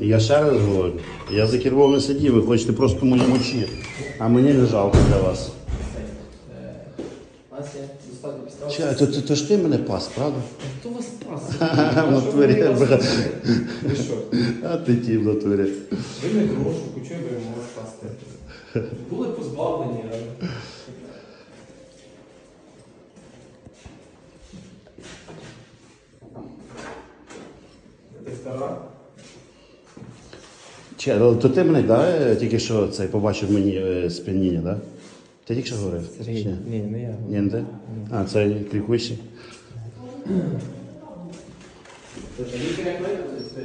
Я ще раз говорю, я за кермом не сидів, ви хочете просто мої мочі, а мені не жалко для вас. Чекай, то, то, то ж ти мене пас, правда? Хто вас спас? В натурі, ви що? А ти ті в натурі. Ви не грошу, кучою ви можете спасти. Були позбавлені, але... Ти стара? Чекай, але то ти мене, да, тільки що цей побачив мені е, сп'яніння, да? Ти тільки що говорив? Чи ні? Ні, не я. Ні, не ти? А, це крикуючий? Тобто це?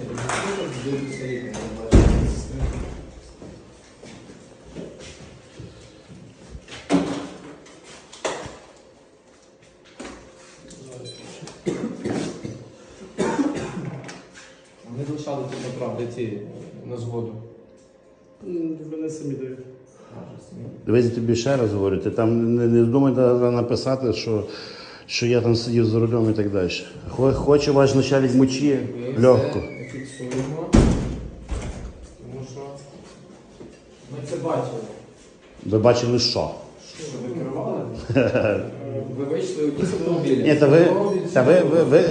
Ні, ну, що тут дивитися лікар, я бачу. Залишали тут направди ці на згоду. Вони самі дають. Дивись, я тобі ще раз говорю, ти там не, не думай написати, що, що я там сидів за рулем і так далі. Хо- Хоче ваш начальник мочі Ми легко. це фіксуємо, тому що ми це бачили. Ви бачили що? Що ви керували? Ви вийшли одні з автомобіля. Ні, та ви, та ви, ви, ви,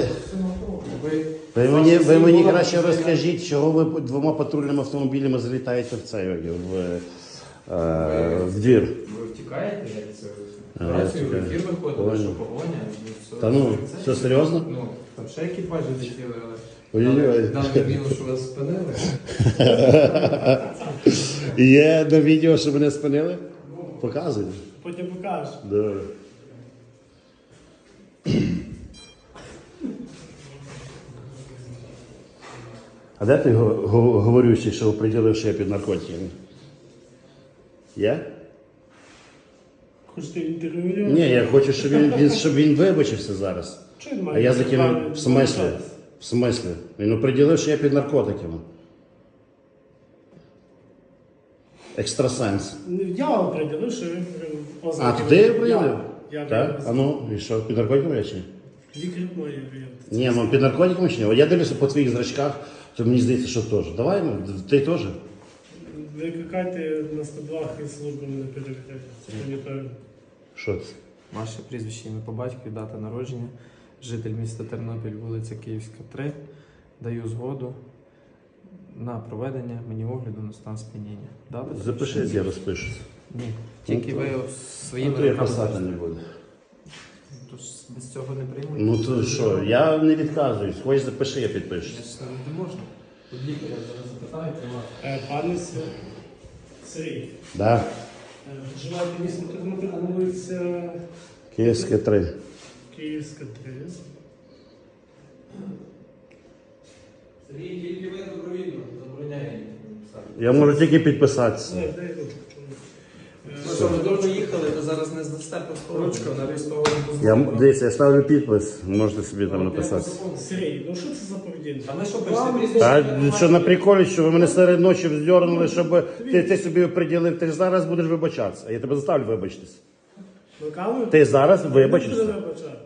Ви, ви мені, ви мені краще розкажіть, чого ви двома патрульними автомобілями залітаєте в цей в, е, в двір. Ви втікаєте від цього? А, в втікаю. ефір виходили, Понял. що погоня. і все. Та ну, Це- все серйозно? Ну, там ще екіпажі летіли, але... Ой-ой-ой. Дали що вас спинили. Є на відео, що мене спинили? Показуй. Потім покажеш. Да. А де ти го- го- говорючий, що приділив, що я під наркотиками? Є? Хочете інтерв'ю? Ні, я хочу, щоб він, він, щоб він вибачився зараз. А я за ким в смислі? В смислі? Він оприділив, що я під наркотиками. Екстрасенс. Ну, Я вам приділив, що ви А, ознаки. то ти оприділив? Я. Я Так? А ну, і що, під наркотиками я чи? ні? Лікар має. Ні, ну під наркотиками чи ні? Я дивлюся по твоїх зрачках, то мені здається, що теж. Давай, ну, ти теж. Викликайте на 102 і службу мене перевіряйте. Це моніторинг. Що це? Ваше прізвище ім'я по батькові, дата народження, житель міста Тернопіль, вулиця Київська, 3. Даю згоду на проведення мені огляду на стан сп'яніння. Дата? Запиши, я розпишуся. Ні. Тільки ви Ну, своїми то я руками писати не буду. Тож без цього не приймуть. Ну то що, я не відказуюсь. Хочеш запиши, я підпишуся. Я ж не можна. Тут лікаря зараз запитаю, тримати. Е, Пане Сергій, Да. е, вживаєте місто Тернопіль, вулиця Київське 3. Київська 3. Сергій, тільки ви добровільно забороняєте. Я можу тільки підписатися. Що, ви довго їхали, то зараз не здасте просто ручку, навіть того не Я, дозволено. дивіться, я ставлю підпис, можете собі там написати. Сергій, ну що це за поведінка? А ми що, пишете? Та що на приколі, що ви мене серед ночі вздернули, щоб ти, ти собі приділив, ти ж зараз будеш вибачатися. Я тебе заставлю вибачитися. На? Ти зараз вибачишся.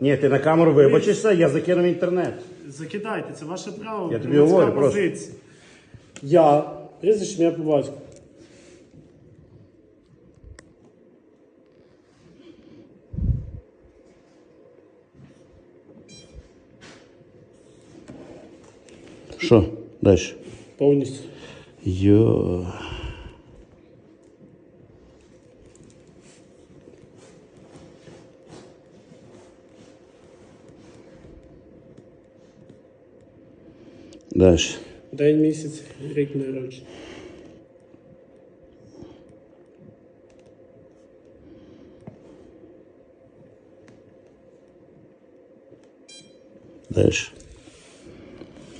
Ні, ти на камеру вибачишся, я закину в інтернет. Закидайте, це ваше право. Я тобі говорю просто. Я, прізвище ім'я по батьку. Що? Далі. Повністю. Йо. Далі. День місяць, рік народження. Далі.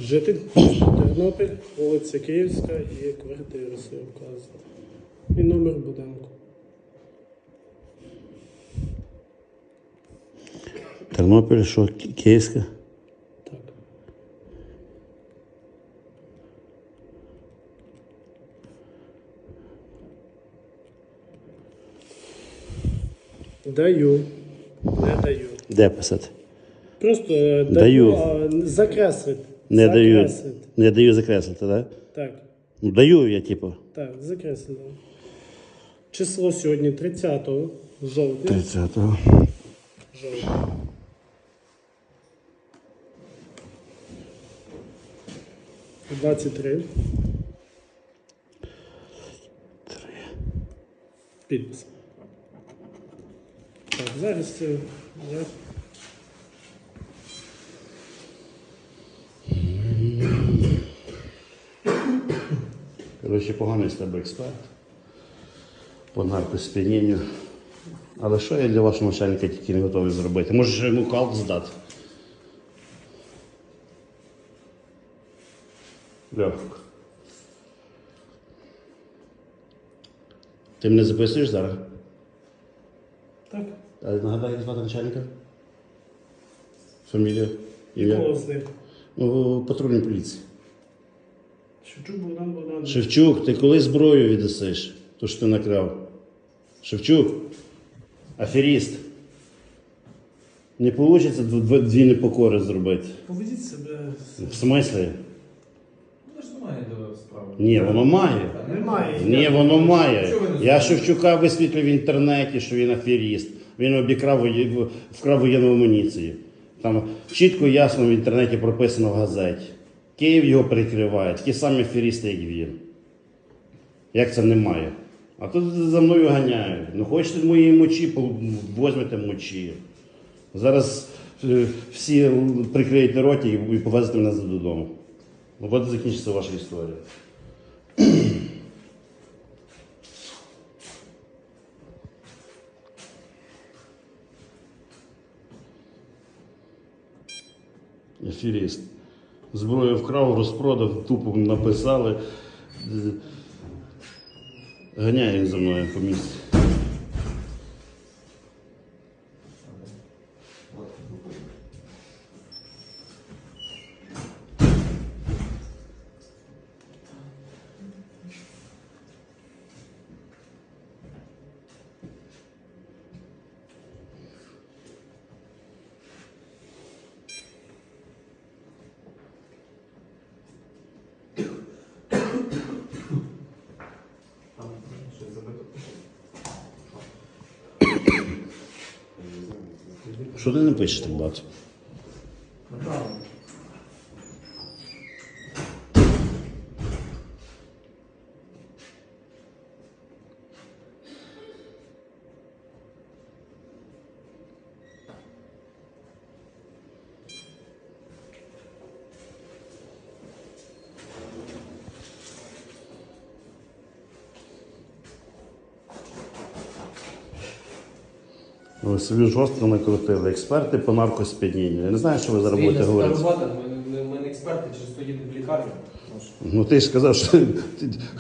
Житель Тернопіль, вулиця Київська і квартира собі вказано. І номер будинку. Тернопіль, що Ки- Київська? Так. Даю. Не даю. Де писати? Просто е, Даю. даю, а закреслити. Не даю. Закреслити. Не даю закреслити, так? Так, Ну, даю я, типу. так, закреслено. Число сьогодні 30 жовтня. 30-го. Жовтня. Двадцять три. Підпис. Так, зараз це. Я... Коротше, поганий з тебе експерт по наркосп'янінню. Але що я для вашого начальника тільки не готовий зробити? Може, ще йому калт здати? Льох. Ти мене записуєш зараз? Так, А нагадай, як звати начальника? Фамілія? кого Ім'я? з них? Ну, патрульній поліції. Шевчук Богдан Богданович. Шевчук, ти коли зброю віддасиш? То що ти накрав? Шевчук, аферіст. Не вийде дві непокори зробити. Поведіть себе. В смислі? Ну, ж немає до справи. Ні, воно має. Немає. Ні, воно має. Ви не Я знаєте? Шевчука висвітлюю в інтернеті, що він аферіст. Він обікрав воє- вкрав воєнну амуніцію. Там чітко і ясно в інтернеті прописано в газеті. Київ його прикриває, такі самі аферісти, як він. Як це немає? А тут за мною ганяють. Ну хочете моєї мочі, возьмете мочі. Зараз е, всі прикриєте роті і повезете мене додому. Ну, от закінчиться ваша історія. Аферіст. Зброю вкрав, розпродав, тупо написали. Е, Ганяє він за мною по місці. Що ти не пишеш так багато? Ви собі жорстко накрутили. Експерти по наркосп'янінню. Я не знаю, що ви зараз будете говорити. робота, ми, ми, ми не експерти, часто їдемо в лікарню. Ну ти ж сказав, що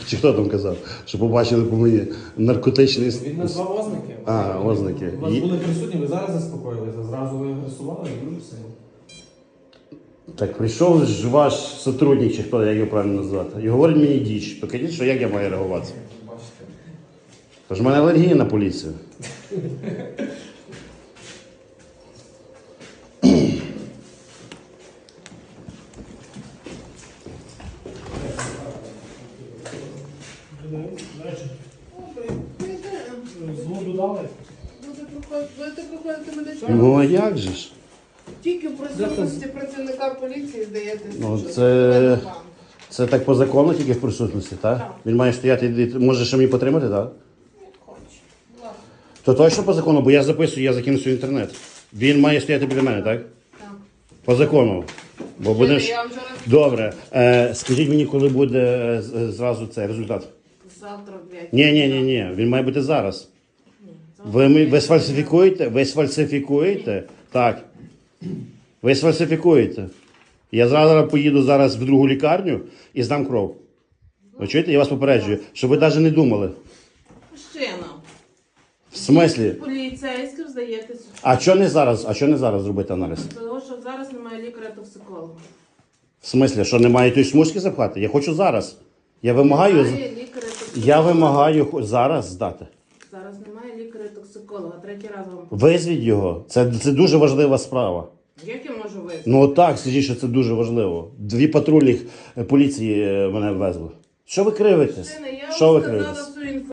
чи хто там казав, що побачили по мені наркотичний. Він назвав ознаки. А, ознаки. У вас Є- були присутні, ви зараз заспокоїлися, зразу ви агресували і дуже сильно. Так прийшов ж ваш сотрудник, чи хто як його правильно назвати, і говорить мені діч. Покажіть, що як я маю реагувати. Бачите. Тож в мене алергія на поліцію. Дали? Будете проходити, будете проходити медичну? Ну а як же ж? Тільки в присутності працівника поліції здаєте. Ну, це- Це так по закону тільки в присутності, так? Так. Він має стояти, і- може ще мені потримати, так? Ласка. То точно по закону, бо я записую, я закинуся в інтернет. Він має стояти біля мене, так? Так. По закону. Бо будеш. Я вам зараз Добре. Е, скажіть мені, коли буде е, з- зразу цей результат? завтра в 5. Ні, ні, ні, ні. Він має бути зараз. Ви, ми- ви сфальсифікуєте? Ви сфальсифікуєте? Так. Ви сфальсифікуєте. Я зараз поїду зараз в другу лікарню і здам кров. Ви чуєте? Я вас попереджую, щоб ви навіть не думали. Мужчина. В смислі? Поліцейським здаєте. А що не зараз? А що не зараз зробити аналіз? Тому що зараз немає лікаря-токсиколога. В смислі, що немає тої смужки запхати? Я хочу зараз. Я вимагаю. з- Немає лікаря-токсиколога. Я вимагаю хо- зараз здати. Зараз немає лікаря-токсиколога. Третій раз вам. Визвіть його. Це, це дуже важлива справа. Як я можу вести? Ну так, скажіть, що це дуже важливо. Дві патрульних е, поліції е, мене везли. Що ви кривитесь? Мужчина, я Що ви вам сказала кривитесь? всю інформацію.